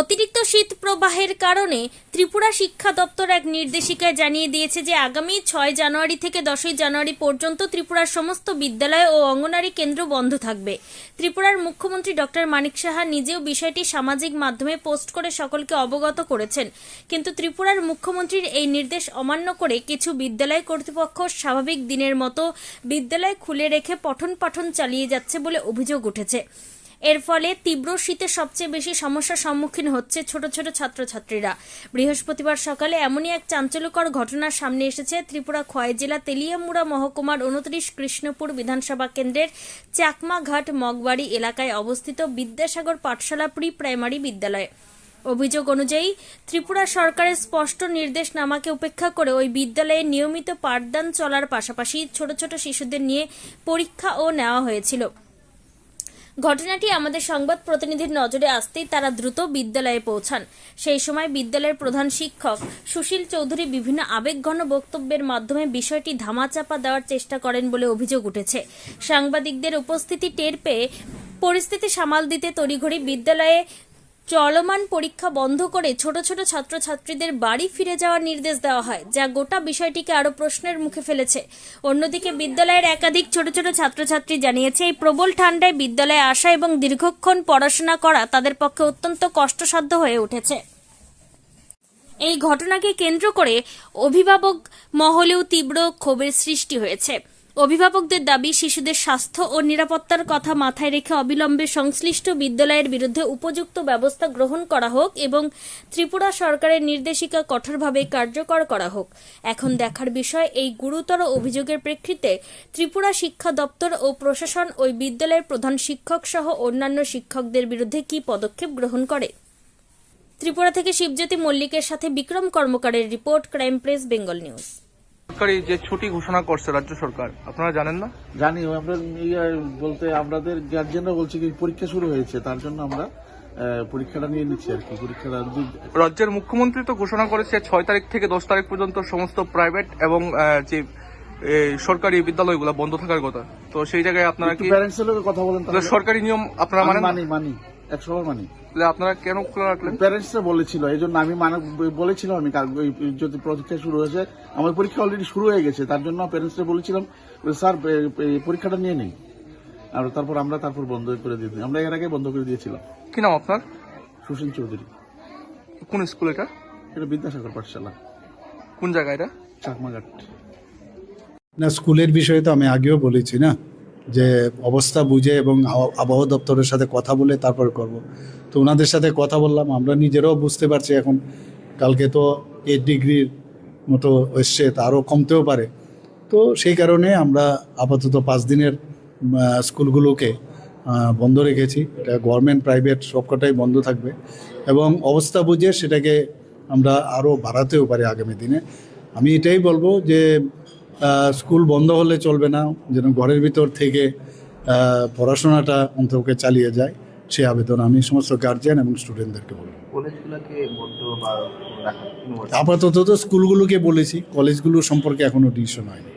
অতিরিক্ত শীত প্রবাহের কারণে ত্রিপুরা শিক্ষা দপ্তর এক নির্দেশিকায় জানিয়ে দিয়েছে যে আগামী ছয় জানুয়ারি থেকে দশই জানুয়ারি পর্যন্ত ত্রিপুরার সমস্ত বিদ্যালয় ও অঙ্গনারী কেন্দ্র বন্ধ থাকবে। ত্রিপুরার মুখ্যমন্ত্রী ডক্টর মানিক সাহা নিজেও বিষয়টি সামাজিক মাধ্যমে পোস্ট করে সকলকে অবগত করেছেন। কিন্তু ত্রিপুরার মুখ্যমন্ত্রীর এই নির্দেশ অমান্য করে কিছু বিদ্যালয় কর্তৃপক্ষ স্বাভাবিক দিনের মতো বিদ্যালয় খুলে রেখে পঠন পাঠন চালিয়ে যাচ্ছে বলে অভিযোগ উঠেছে। এর ফলে তীব্র শীতে সবচেয়ে বেশি সমস্যার সম্মুখীন হচ্ছে ছোট ছোট ছাত্রছাত্রীরা। বৃহস্পতিবার সকালে এমনই এক চাঞ্চল্যকর ঘটনার সামনে এসেছে ত্রিপুরা খোয়াই জেলা তেলিয়ামুড়া মহকুমার উনত্রিশ কৃষ্ণপুর বিধানসভা কেন্দ্রের চাকমাঘাট মগবাড়ি এলাকায় অবস্থিত বিদ্যাসাগর পাঠশালা প্রি প্রাইমারি বিদ্যালয়। অভিযোগ অনুযায়ী ত্রিপুরা সরকারের স্পষ্ট নির্দেশনামাকে উপেক্ষা করে ওই বিদ্যালয়ে নিয়মিত পাঠদান চলার পাশাপাশি ছোট ছোট শিশুদের নিয়ে পরীক্ষাও নেওয়া হয়েছিল। ঘটনাটি আমাদের সংবাদ প্রতিনিধির নজরে আসতেই তারা দ্রুত বিদ্যালয়ে পৌঁছান। সেই সময় বিদ্যালয়ের প্রধান শিক্ষক সুশীল চৌধুরী বিভিন্ন আবেগঘন বক্তব্যের মাধ্যমে বিষয়টি ধামাচাপা দেওয়ার চেষ্টা করেন বলে অভিযোগ উঠেছে। সাংবাদিকদের উপস্থিতি টের পেয়ে পরিস্থিতি সামাল দিতে তড়িঘড়ি বিদ্যালয়ে চলমান পরীক্ষা বন্ধ করে ছোট ছোট ছাত্রছাত্রীদের বাড়ি ফিরে যাওয়ার নির্দেশ দেওয়া হয়, যা গোটা বিষয়টিকে আরও প্রশ্নের মুখে ফেলেছে। অন্যদিকে বিদ্যালয়ের একাধিক ছোট ছোট ছাত্রছাত্রী জানিয়েছে, এই প্রবল ঠান্ডায় বিদ্যালয়ে আসা এবং দীর্ঘক্ষণ পড়াশোনা করা তাদের পক্ষে অত্যন্ত কষ্টসাধ্য হয়ে উঠেছে। এই ঘটনাকে কেন্দ্র করে অভিভাবক মহলেও তীব্র ক্ষোভের সৃষ্টি হয়েছে। অভিভাবকদের দাবি, শিশুদের স্বাস্থ্য ও নিরাপত্তার কথা মাথায় রেখে অবিলম্বে সংশ্লিষ্ট বিদ্যালয়ের বিরুদ্ধে উপযুক্ত ব্যবস্থা গ্রহণ করা হোক এবং ত্রিপুরা সরকারের নির্দেশিকা কঠোরভাবে কার্যকর করা হোক। এখন দেখার বিষয়, এই গুরুতর অভিযোগের প্রেক্ষিতে ত্রিপুরা শিক্ষা দপ্তর ও প্রশাসন ওই বিদ্যালয়ের প্রধান শিক্ষক সহ অন্যান্য শিক্ষকদের বিরুদ্ধে কী পদক্ষেপ গ্রহণ করে? ত্রিপুরা থেকে শিবজ্যোতি মল্লিকের সাথে Bikram কর্মকারের report, crime press, Bengal news. সরকারি যে ছুটি ঘোষণা করছে রাজ্য সরকার আপনারা জানেন না? জানি আমরা ইয়ে বলতে আপনাদের গার্জেনরা বলছে কি পরীক্ষা শুরু হয়েছে তার জন্য আমরা পরীক্ষাটা নিয়ে নিচ্ছি আর কি পরীক্ষাটা রাজ্যের মুখ্যমন্ত্রী তো ঘোষণা করেছে ছয় তারিখ থেকে দশ তারিখ পর্যন্ত সমস্ত প্রাইভেট এবং যে সরকারি বিদ্যালয়গুলো বন্ধ থাকার কথা। তো সেই জায়গায় আপনারা কি প্যারেন্টস কথা বলেন সরকারি নিয়ম আপনারা মানেন মানি মানি। বার মানি। তাহলে আপনারা কেন খোলা রাখলেন? প্যারেন্টসরা বলেছিল এই জন্য আমি মানে বলেছিলাম আমি যদি পরীক্ষা শুরু হয়েছে আমার পরীক্ষা অলরেডি শুরু হয়ে গেছে তার জন্য প্যারেন্টসরা বলেছিলাম স্যার পরীক্ষাটা নিয়ে নেই। আর তারপর আমরা তারপর বন্ধ করে দিয়ে। আমরা এর আগে বন্ধ করে দিয়েছিলাম। কি নাম আপনার? সুশীল চৌধুরী। কোন স্কুল এটা? এটা বিদ্যাসাগর পাঠশালা। কোন জায়গা এটা? চাকমাঘাট। না স্কুলের বিষয়ে তো আমি আগেও বলেছি না। যে অবস্থা বুঝে এবং আবহাওয়া দপ্তরের সাথে কথা বলে তারপর করব। তো ওনাদের সাথে কথা বললাম, আমরা নিজেরাও বুঝতে পারছি এখন কালকে তো এইট ডিগ্রির মতো এসছে তারও কমতেও পারে। তো সেই কারণে আমরা আপাতত পাঁচ দিনের স্কুলগুলোকে বন্ধ রেখেছি। এটা গভর্নমেন্ট প্রাইভেট সবকটাই বন্ধ থাকবে এবং অবস্থা বুঝে সেটাকে আমরা আরও বাড়াতেও পারি আগামী দিনে। আমি এটাই বলব যে স্কুল বন্ধ হলে চলবে না যেন ঘরের ভিতর থেকে পড়াশোনাটা অন্তকে চালিয়ে যায়। সে আবেদন আমি সমস্ত গার্জিয়ান এবং স্টুডেন্টদেরকে বলব। আপাতত তো স্কুলগুলোকে বলেছি কলেজগুলো সম্পর্কে এখনও ডিসিশন হয়নি।